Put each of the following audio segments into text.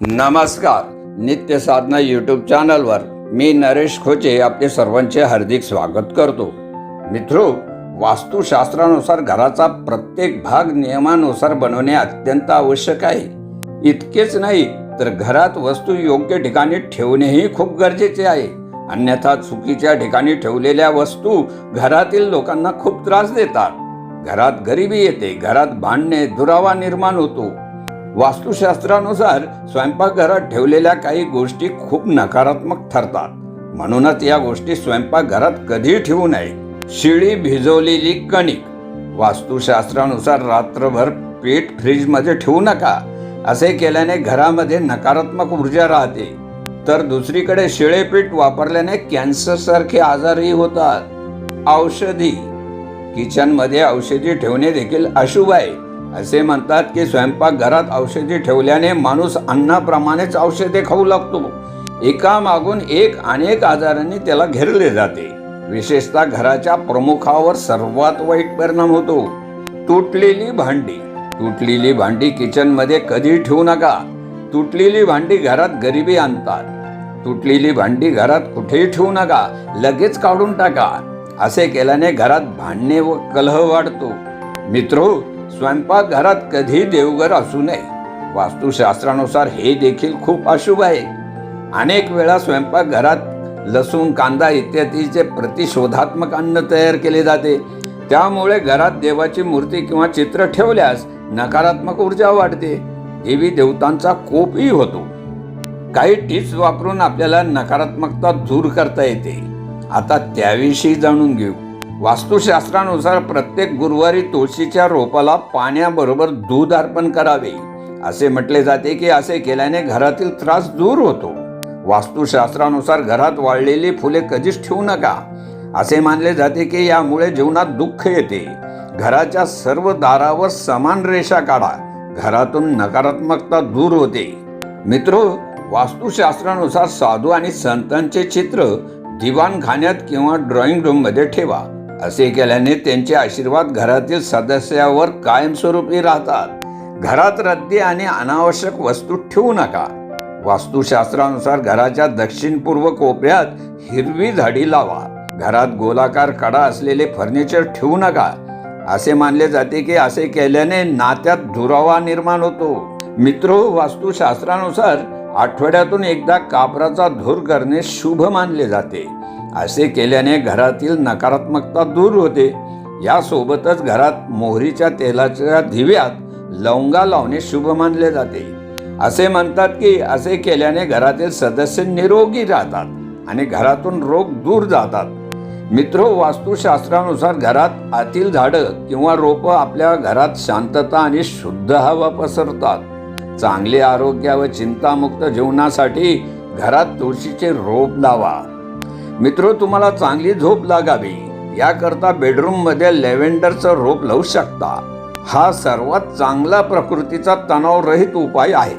नमस्कार. नित्य साधना यूट्यूब चॅनलवर मी नरेश खोचे आपले सर्वांचे हार्दिक स्वागत करतो. मित्रो वास्तुशास्त्रानुसार घराचा प्रत्येक भाग नियमानुसार बनवणे अत्यंत आवश्यक आहे. इतकेच नाही तर घरात वस्तू योग्य ठिकाणी ठेवणेही खूप गरजेचे आहे. अन्यथा चुकीच्या ठिकाणी ठेवलेल्या वस्तू घरातील लोकांना खूप त्रास देतात. घरात गरिबी येते घरात भांडणे दुरावा निर्माण होतो. वास्तुशास्त्रानुसार स्वयंपाकघरात ठेवलेल्या काही गोष्टी खूप नकारात्मक ठरतात. म्हणूनच या गोष्टी स्वयंपाकघरात कधी ठेवू नये. शिळी भिजवलेली कणिक. वास्तुशास्त्रानुसार रात्रभर पीठ फ्रीजमध्ये ठेवू नका. असे केल्याने घरामध्ये नकारात्मक ऊर्जा राहते. तर दुसरीकडे शिळे पीठ वापरल्याने कॅन्सरसारखे आजारही होतात. औषधी. किचनमध्ये औषधी ठेवणे देखील अशुभ आहे. असे म्हणतात की स्वयंपाकघरात औषधी ठेवल्याने माणूस अन्नाप्रमाणेच औषधे खाऊ लागतो. एका मागून एक अनेक आजारांनी त्याला घेरले जाते. विशेषतः घराच्या प्रमुखावर सर्वात वाईट परिणाम होतो. तुटलेली भांडी. तुटलेली भांडी किचनमध्ये कधी ठेवू नका. तुटलेली भांडी घरात गरिबी आणतात. तुटलेली भांडी घरात कुठेही ठेवू नका. लगेच काढून टाका. असे केल्याने घरात भांडणे व कलह वाढतो. मित्रो स्वयंपाकघरात कधी देवघर असू नये. वास्तुशास्त्रानुसार हे देखील खूप अशुभ आहे. अनेक वेळा स्वयंपाकघरात लसूण कांदा इत्यादीचे प्रतिशोधात्मक अन्न तयार केले जाते. त्यामुळे घरात देवाची मूर्ती किंवा चित्र ठेवल्यास नकारात्मक ऊर्जा वाढते. देवी देवतांचा कोपही होतो. काही टिप्स वापरून आपल्याला नकारात्मकता दूर करता येते. आता त्याविषयी जाणून घेऊ. वास्तुशास्त्रानुसार प्रत्येक गुरुवारी तुळशीच्या रोपाला पाण्याबरोबर दूध अर्पण करावे. असे म्हटले जाते की असे केल्याने घरातील त्रास दूर होतो. वास्तुशास्त्रानुसार घरात वाळलेली फुले कधीच ठेवू नका. असे मानले जाते की यामुळे जीवनात दुःख येते. घराच्या सर्व दारावर समान रेषा काढा. घरातून नकारात्मकता दूर होते. मित्र वास्तुशास्त्रानुसार साधू आणि संतांचे चित्र दिवाणखान्यात किंवा ड्रॉइंग रूममध्ये ठेवा. असे केल्याने त्यांचे आशीर्वाद घरातील सदस्यावर कायमस्वरूपी राहतात. घरात रद्दी आणि अनावश्यक वस्तू ठेवू नका. वास्तुशास्त्रानुसार घराच्या दक्षिण पूर्व कोपऱ्यात हिरवी झाडी लावा. घरात गोलाकार कडा असलेले फर्निचर ठेवू नका. असे मानले जाते की असे केल्याने नात्यात दुरावा निर्माण होतो. मित्रो वास्तुशास्त्रानुसार आठवड्यातून एकदा कापराचा धूर करणे शुभ मानले जाते. असे केल्याने घरातील नकारात्मकता दूर होते. यासोबतच घरात मोहरीच्या तेलाच्या दिव्यात लवंगा लावणे शुभ मानले जाते. असे म्हणतात की असे केल्याने घरातील सदस्य निरोगी राहतात आणि घरातून रोग दूर जातात. मित्र वास्तुशास्त्रानुसार घरात आतील झाडं किंवा रोपं आपल्या घरात शांतता आणि शुद्ध हवा पसरतात. चांगले आरोग्य व चिंतामुक्त जीवनासाठी घरात तुळशीचे रोप लावा. मित्र तुम्हाला चांगली झोप लागावी. याकरता बेडरूममध्ये लेव्हेंडरचं रोप लावू शकता. हा सर्वात चांगला प्रकृतीचा तणावरहित उपाय आहे.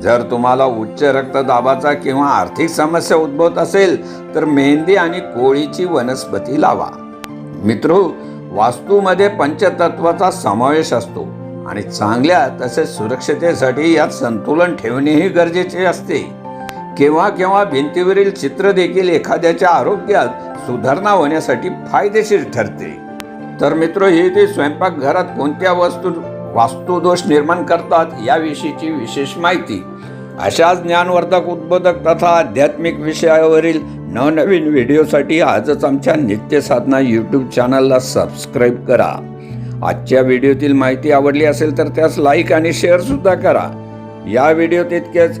जर तुम्हाला उच्च रक्तदाबाचा किंवा आर्थिक समस्या उद्भवत असेल तर मेहंदी आणि कोळीची वनस्पती लावा. मित्र वास्तूमध्ये पंचतत्वाचा समावेश असतो आणि चांगल्या तसेच सुरक्षतेसाठी यात संतुलन ठेवणेही गरजेचे असते. केव्हा केव्हा भिंतीवरील चित्र देखील एखाद्याच्या आरोग्यात सुधारणा होण्यासाठी फायदेशीर ठरते. तर मित्र हे ते स्वयंपाकघरात कोणत्या वस्तू वास्तुदोष निर्माण करतात याविषयीची विशेष माहिती. अशाच ज्ञानवर्धक उद्बोधक तथा आध्यात्मिक विषयावरील नवनवीन व्हिडिओसाठी आजच आमच्या नित्य साधना यूट्यूब चॅनलला सबस्क्राईब करा. आजच्या व्हिडिओतील माहिती आवडली असेल तर त्यास लाईक आणि शेअरसुद्धा करा. या व्हिडिओ इतकेच.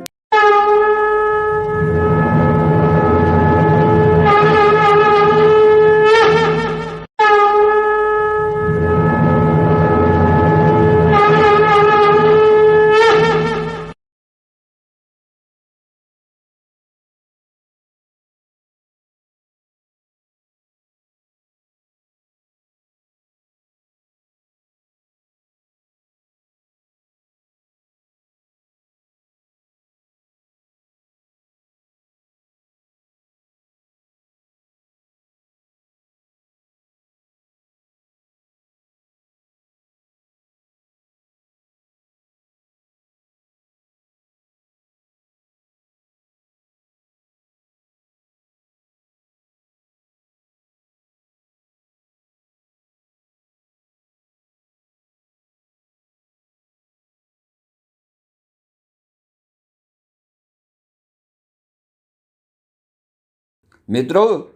कृष्ण मित्रो